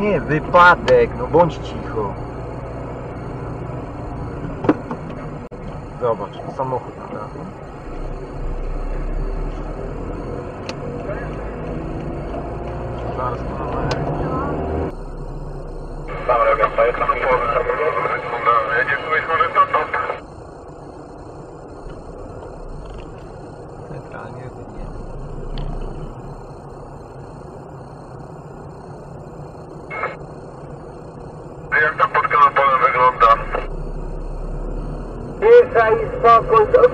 Nie, wypadek, no bądź cicho. Zobacz, samochód trafił. Zaraz to Dobra, wiem, to jest samochód. Jedziesz może to top. Centralnie nie. Jak tam pod kanapolem wygląda? Cisza i spokój, to